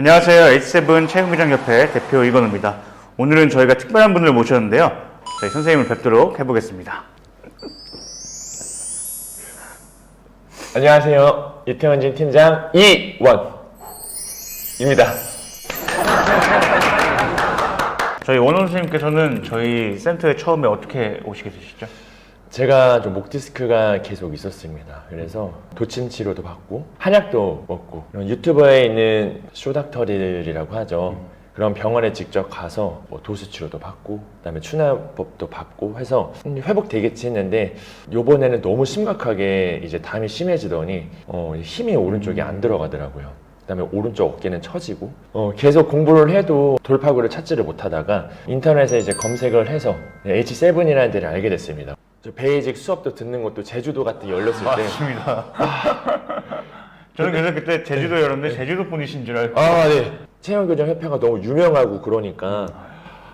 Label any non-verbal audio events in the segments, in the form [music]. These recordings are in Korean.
안녕하세요. H7 체육기장협회 대표 이건우입니다. 오늘은 저희가 특별한 분을 모셨는데요. 저희 선생님을 뵙도록 해보겠습니다. 안녕하세요. 이태원진 팀장 이원입니다. 저희 원원 선생님께서는 저희 센터에 처음에 어떻게 오시게 되시죠? 제가 좀 목 디스크가 계속 있었습니다. 그래서 도침 치료도 받고 한약도 먹고 유튜버에 있는 쇼닥터리라고 하죠. 그런 병원에 직접 가서 뭐 도수 치료도 받고 그다음에 추나법도 받고 해서 회복 되겠지 했는데 요번에는 너무 심각하게 이제 담이 심해지더니 어, 힘이 오른쪽에 안 들어가더라고요. 그다음에 오른쪽 어깨는 처지고 어, 계속 공부를 해도 돌파구를 찾지를 못하다가 인터넷에 이제 검색을 해서 H7이라는 데를 알게 됐습니다. 저 베이직 수업도 듣는 것도 제주도 같은 데 열렸을 때. 맞습니다. [laughs] 저는 그래서 그때 제주도 열었는데 제주도 분이신 줄 알고. 아, 네. 체형교정 협회가 너무 유명하고 그러니까.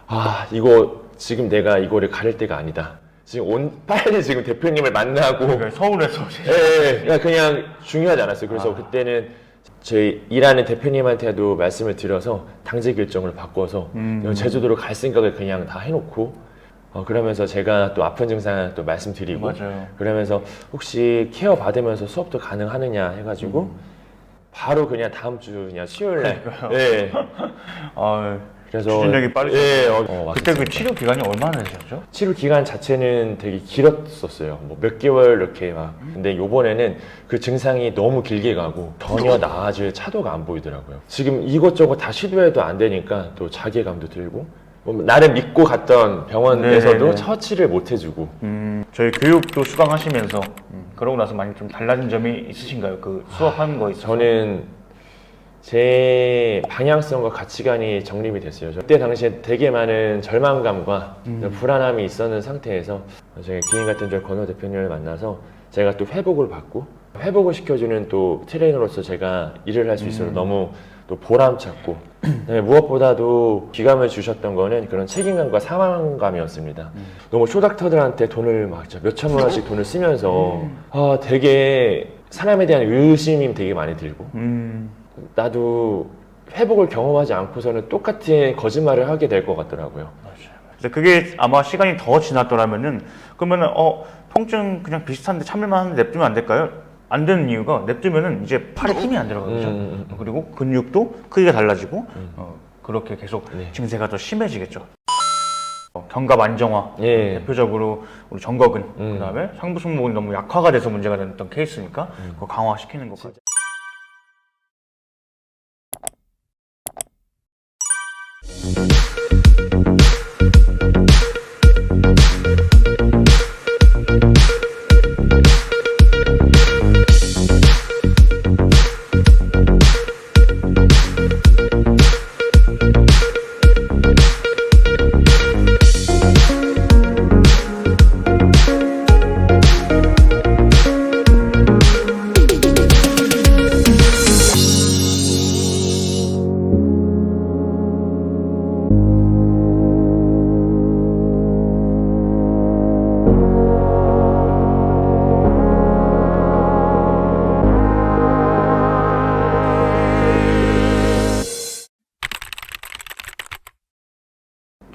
아 이거 지금 내가 이거를 가릴 때가 아니다. 지금 온 빨리 지금 대표님을 만나고. 그러니까 서울에서. 오신 예, 예, 그냥, 그냥 중요하지 않았어요. 그래서 그때는 저희 일하는 대표님한테도 말씀을 드려서 당직 일정을 바꿔서 음. 제주도로 갈 생각을 그냥 다 해놓고 어, 그러면서 제가 또 아픈 증상 또 말씀드리고 맞아요. 그러면서 혹시 케어 받으면서 수업도 가능하느냐 해가지고 바로 그냥 다음 주 그냥 수요일 날 음. 그러니까요. 예. [laughs] 아, 그래서 추진력이 빠르셨어요. 예, 어, 그때 어, 그 왔었습니다. 치료 기간이 얼마나 되셨죠? 치료 기간 자체는 되게 길었었어요. 뭐 몇 개월 이렇게 막. 근데 요번에는 그 증상이 너무 길게 가고 전혀 나아질 차도가 안 보이더라고요. 지금 이것저것 다 시도해도 안 되니까 또 자괴감도 들고 뭐 나를 믿고 갔던 병원에서도 네네네. 처치를 못 해주고 음, 저희 교육도 수강하시면서 음, 그러고 나서 많이 좀 달라진 점이 있으신가요? 그 수업하는 거에 있어서? 저는 제 방향성과 가치관이 정립이 됐어요. 저 그때 당시에 되게 많은 절망감과 불안함이 있었는 상태에서 저희 기인 같은 저희 건호 대표님을 만나서 제가 또 회복을 받고 회복을 시켜주는 또 트레이너로서 제가 일을 할 수 있어서 너무 또 보람찼고 그다음에 무엇보다도 기감을 주셨던 거는 그런 책임감과 사망감이었습니다. 너무 쇼닥터들한테 돈을 막 진짜 몇 천만 원씩 돈을 쓰면서 아 되게 사람에 대한 의심이 되게 많이 들고 음, 나도 회복을 경험하지 않고서는 똑같은 거짓말을 하게 될 것 같더라고요. 그래서 그게 아마 시간이 더 지났더라면은 그러면은 어 통증 그냥 비슷한데 참을만 한데 냅두면 안 될까요? 안 되는 이유가 냅두면은 이제 팔에 힘이 안 들어가죠. 음, 음, 그리고 근육도 크기가 달라지고 어, 그렇게 계속 네. 증세가 더 심해지겠죠. 어, 견갑 안정화 예. 대표적으로 우리 정거근 음. 그다음에 상부 승모근이 너무 약화가 돼서 문제가 됐던 케이스니까 그거 강화시키는 것까지.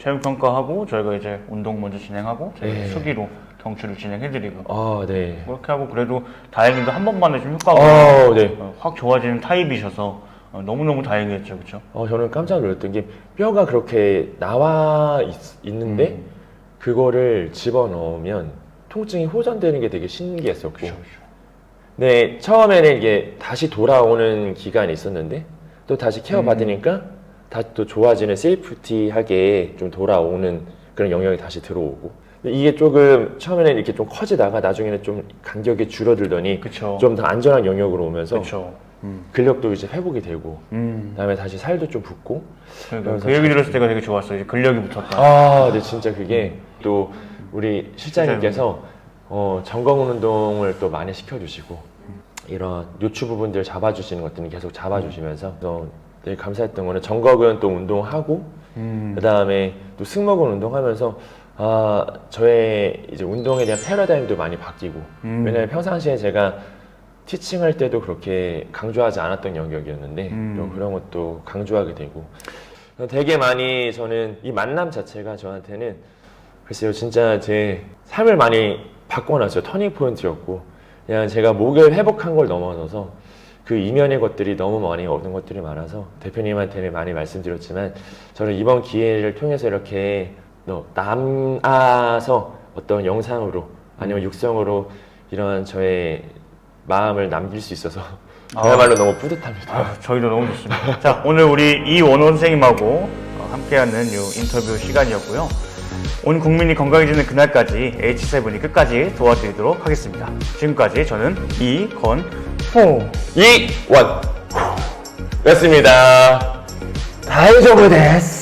체형 평가하고 저희가 이제 운동 먼저 진행하고 저희 네. 수기로 경추를 진행해드리고 아, 네. 그렇게 하고 그래도 다행히도 한 번만에 좀 효과가 아, 네. 어, 확 좋아지는 타입이셔서 어, 너무너무 다행이었죠, 그렇죠? 어, 저는 깜짝 놀랐던 게 뼈가 그렇게 나와 있, 는데 음. 그거를 집어넣으면 통증이 호전되는 게 되게 신기했었고. 그렇죠. 네, 처음에는 이게 다시 돌아오는 기간이 있었는데 또 다시 케어 받으니까 다시 또 좋아지는 세이프티하게 좀 돌아오는 그런 영역이 다시 들어오고 근데 이게 조금 처음에는 이렇게 좀 커지다가 나중에는 좀 간격이 줄어들더니. 좀 더 안전한 영역으로 오면서. 음. 근력도 이제 회복이 되고 음. 그다음에 다시 살도 좀 붙고 그러니까 그 얘기 들었을 때가 되게 좋았어요. 이제 근력이 붙었다. 아, 네 진짜 그게 또 우리 실장님께서 어, 전공 운동을 또 많이 시켜주시고 이런 요추 부분들 잡아주시는 것들은 계속 잡아주시면서 또 되게 감사했던 거는 정각은 또 운동하고 음. 그 다음에 또 승모근 운동하면서 아 저의 이제 운동에 대한 패러다임도 많이 바뀌고 음. 왜냐면 평상시에 제가 티칭할 때도 그렇게 강조하지 않았던 영역이었는데 음. 또 그런 것도 강조하게 되고 되게 많이 저는 이 만남 자체가 저한테는 글쎄요 진짜 제 삶을 많이 바꿔놨어요 터닝 포인트였고 그냥 제가 목을 회복한 걸 넘어서서 그 이면의 것들이 너무 많이 얻은 것들이 많아서 대표님한테는 많이 말씀드렸지만 저는 이번 기회를 통해서 이렇게 너 남아서 어떤 영상으로 아니면 육성으로 이런 저의 마음을 남길 수 있어서 그야말로 너무 뿌듯합니다. 아, 저희도 너무 좋습니다. 자, 오늘 우리 이원호 선생님하고 어, 함께하는 요 인터뷰 시간이었고요. 온 국민이 건강해지는 그날까지 H7이 끝까지 도와드리도록 하겠습니다. 지금까지 저는 이건 호 이원 였습니다. 다이저브 데스.